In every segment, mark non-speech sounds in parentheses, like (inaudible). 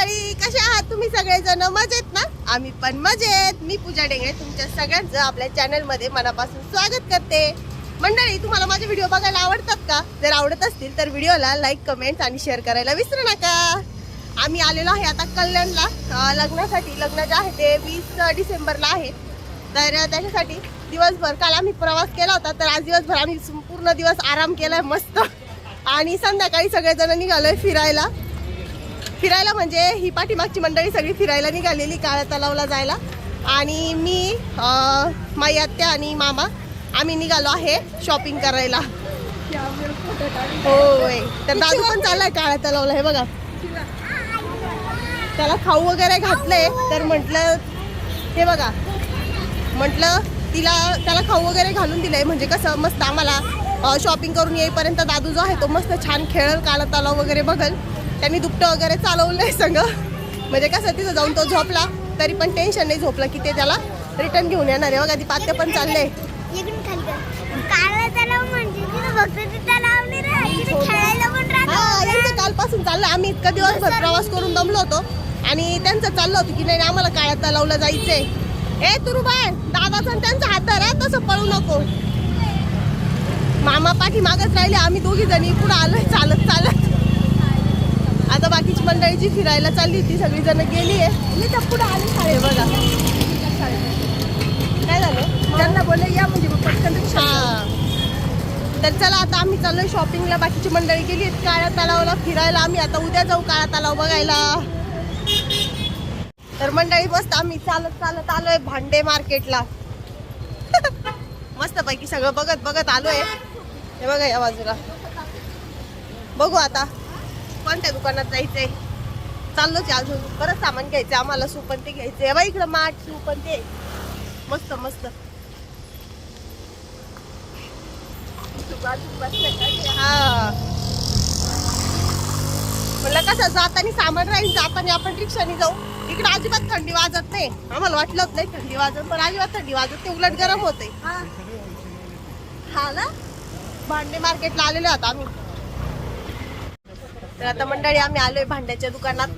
मंडळी कसे आहात तुम्ही सगळेजण? मजेत ना? आम्ही पण मजेत. मी पूजा डेंगळे तुमच्या सगळ्यांचं आपल्या चॅनलमध्ये मनापासून स्वागत करते. मंडळी तुम्हाला माझे व्हिडिओ बघायला आवडतात का? जर आवडत असतील तर व्हिडिओला लाईक कमेंट आणि शेअर करायला विसरू नका. आम्ही आलेलो आहे आता कल्याणला. लग्नासाठी लग्न जे आहे ते वीस डिसेंबरला आहे. तर त्याच्यासाठी दिवसभर काल आम्ही प्रवास केला होता तर आज दिवसभर आम्ही पूर्ण दिवस आराम केलाय मस्त. आणि संध्याकाळी सगळेजण निघालोय फिरायला. फिरायला म्हणजे ही पाठीमागची मंडळी सगळी फिरायला निघालेली काळ्या तलावला जायला. आणि मी माई आत्या आणि मामा आम्ही निघालो आहे शॉपिंग करायला. होय. तर दादू पण चाललाय काळ्या तलावला हे बघा. त्याला खाऊ वगैरे घातलंय तर म्हटलं हे बघा. म्हटलं तिला त्याला खाऊ वगैरे घालून दिलंय म्हणजे कसं मस्त आम्हाला शॉपिंग करून येईपर्यंत दादू जो आहे तो मस्त छान खेळल काळा तलाव वगैरे बघल. त्यांनी दुपटं वगैरे चालवलंय संग म्हणजे कसं तिथं जाऊन तो झोपला तरी पण टेन्शन नाही झोपला की ते त्याला रिटर्न घेऊन येणार आहे. बघा ती पात्या पण चालले हा कालपासून चाललं आम्ही इतका दिवसभर प्रवास करून दमलो होतो. आणि त्यांचं चाललं होतं की नाही आम्हाला काळ्या तलावला जायचंय. ए तुरु बाय दादाचा त्यांचा हात धरा तसं पळू नको. मामा पाठी मागत राहिले आम्ही दोघी जणी पुढे आलोय चालत चालत. आता बाकीची मंडळी जी फिरायला चालली ती सगळी जण गेली आहे. मी तर पुढे आली शाळे बघा. काय झालं? त्यांना बोलले या म्हणजे पटकन रिक्षा हा. तर चला आता आम्ही चाललोय शॉपिंगला बाकीची मंडळी गेली आहेत काळ्या तलावाला फिरायला आम्ही आता उद्या जाऊ काळा तलाव बघायला. तर मंडळी मस्त आम्ही चालत चालत आलोय भांडे मार्केटला. (laughs) मस्त पैकी सगळं बघत बघत आलोय. हे बघा या बाजूला. बघू आता. कोणत्या दुकानात जायचंय. चाललोच अजून. बरंच सामान घ्यायचंय आम्हाला सुपन ते घ्यायचंय. बघा इकडं माठ सुपन ते मस्त मस्त. हा. म्हणलं कसं जाताना सामान राहील जाताना आपण रिक्षाने जाऊ. इकडे अजिबात थंडी वाजत नाही. आम्हाला वाटलं होतं नाही थंडी वाजत पण अजिबात थंडी वाजत ते उलट गरम होते हा. ना? भांडे मार्केटला आलेलो आता आम्ही. तर आता मंडळी आम्ही आलोय भांड्याच्या दुकानात.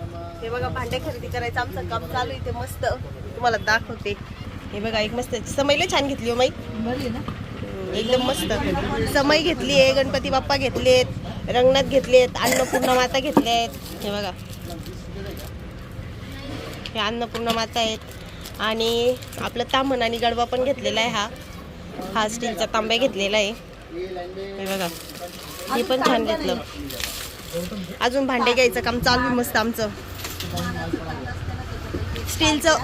हे बघा भांडे खरेदी करायचं आमचं काम चालू आहे इथे मस्त. तुम्हाला दाखवते. हे बघा एक मस्त समईला छान घेतली हो माई. एकदम मस्त. समय घेतली आहे गणपती बाप्पा घेतलेत रंगनाथ घेतलेत अन्नपूर्णा माता घेतल्यात हे बघा. हे अन्नपूर्णा माता आहेत. आणि आपलं ताम्हण आणि गडवा पण घेतलेला आहे हा. हा स्टीलचा तांब्या घेतलेला आहे. हे बघा. हे पण छान घेतलं. अजून भांडे घ्यायचं काम चालू आहे मस्त आमचं. स्टीलचं.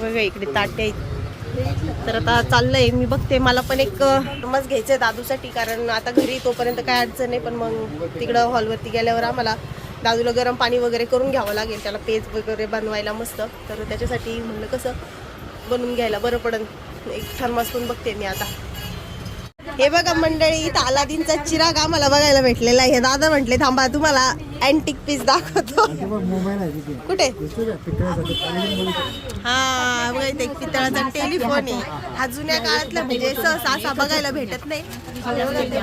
बघा इकडे ताटे आहेत तर आता चाललंय मी बघते. मला पण एक मस्त घ्यायचंय दादूसाठी कारण आता घरी तोपर्यंत काय अडचण नाही पण मग तिकडं हॉलवरती गेल्यावर आम्हाला दादूला गरम पाणी वगैरे करून घ्यावं लागेल. त्याला पेज वगैरे बनवायला मस्त. तर त्याच्यासाठी म्हणलं कसं बनवून घ्यायला बरं पडेल एक थर्मास पण बघते मी आता. हे बघा मंडळी इथं अलादीनचा चिराग आम्हाला बघायला भेटलेला आहे. हे दादा म्हटले थांबा तुम्हाला अँटिक पीस दाखवतो. कुठे? हा बघा इथे एक पितळाचा टेलिफोन आहे. हा जुन्या काळातला म्हणजे सहसा असा बघायला भेटत नाही.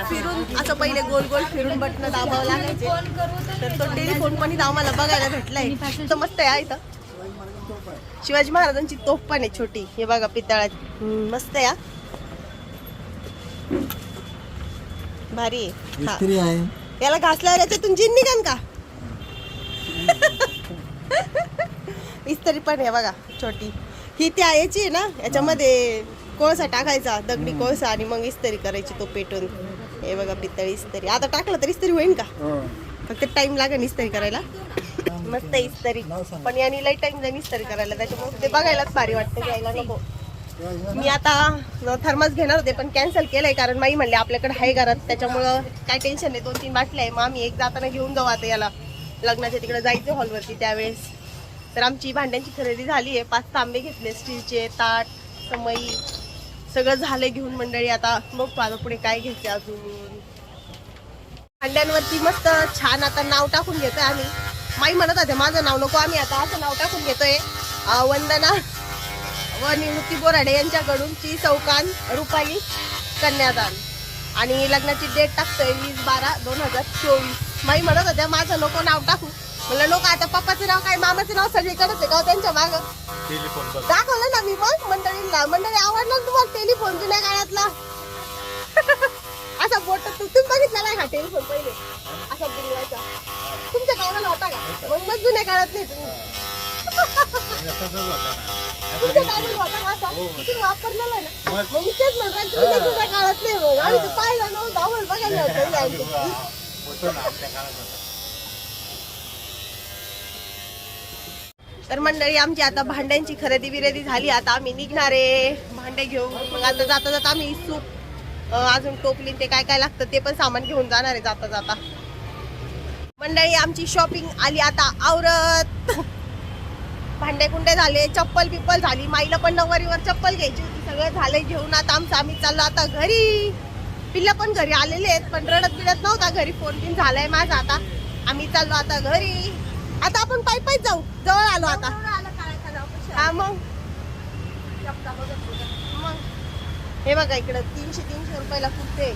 फिरून असं पहिले गोल गोल फिरून बटन दाबावं लागायचे. तर तो टेलिफोन पण इथं आम्हाला बघायला भेटलाय. तर मस्त आहे इथं. शिवाजी महाराजांची तोफ पण आहे छोटी. हे बघा पितळाची. मस्त आहे हा. भारी. आहे हा. इस्त्री आहे. याला घासल्यावर याच्यातून जिन निघन का? इस्त्री पण आहे बघा छोटी. ही त्या याची आहे ना याच्यामध्ये कोळसा टाकायचा दगडी कोळसा आणि मग इस्त्री करायची तो पेटून. हे बघा पितळी इस्त्री. आता टाकलं तर इस्त्री होईल का? फक्त टाइम लागेल इस्त्री करायला. मस्त इस्त्री. पण याने लई टाइम जाईल इस्त्री करायला. त्याच्यामुळे ते बघायलाच भारी वाटतं घ्यायला नको. मी आता थर्मस घेणार होते पण कॅन्सल केलंय कारण माई म्हणले आपल्याकडे आहे घरात त्याच्यामुळं काय टेन्शन नाही. दोन तीन बाटल्या आहे. मग आम्ही एक जाताना घेऊन जाऊ आता याला. लग्नाच्या तिकडे जायचं हॉलवरती त्यावेळेस. तर आमची भांड्यांची खरेदी झाली आहे. पाच तांबे घेतले स्टीलचे ताट समई सगळं झालं घेऊन मंडळी. आता बघतो आता पुढे काय घेते अजून. भांड्यांवरती मस्त छान आता नाव टाकून घेतोय आम्ही. माई म्हणत होते माझं नाव नको आम्ही आता असं नाव टाकून घेतोय. वंदना व निवृत्ती बोराडे यांच्याकडून ची चौकान रुपाली कन्यादान. आणि लग्नाची डेट टाकतोय वीस बारा दोन हजार चोवीस. माई म्हणत होत्या माझं नको नाव टाकू. म्हणलं नको आता पप्पाचं नाव काय? मामाचं नाव सगळीकडेच आहे का हो त्यांच्या मागं? दाखवलं ना मी मग मंडळींना. मंडळी आवडला तुम्हाला टेलिफोन जुन्या काळातला? असा बोट तू तुम्ही बघितला नाही का टेलिफोन पहिले? असा बिलवायचा तुमच्या काळाला होता का? मग मग जुन्या काळात नाही तुम्ही. होता का असा वापरलेला आहे ना? मग- तुम्ही काळात नाही आम्ही तर पाहिलं नव्हतं आम्हाला बघायला होतं मंडळी आमची आता भांड्यांची खरेदी बिरेदी झाली. आता आम्ही निघणार आहे भांडे घेऊन. मग आता जाता जाता आम्ही सूप अं, अजून टोपली ते काय काय लागतं ते पण सामान घेऊन जाणार आहे जाता जाता. मंडळी आमची शॉपिंग आली आता आवरत. भांडे कुंडे झाले चप्पल बिप्पल झाली माईला पण नववारीवर चप्पल घ्यायची होती सगळं झालंय घेऊन आता आमचं आम्ही चाललो आता घरी. पिल्ला पण घरी आलेले आहेत पण रडत बिडत नव्हता घरी फोन बिन झालाय माझा आता. आम्ही चाललो आता घरी. आता आपण पायी पायी जाऊ जवळ आलो आता. हा मग? मग? हे बघा इकडं तीनशे तीनशे रुपयाला कुठे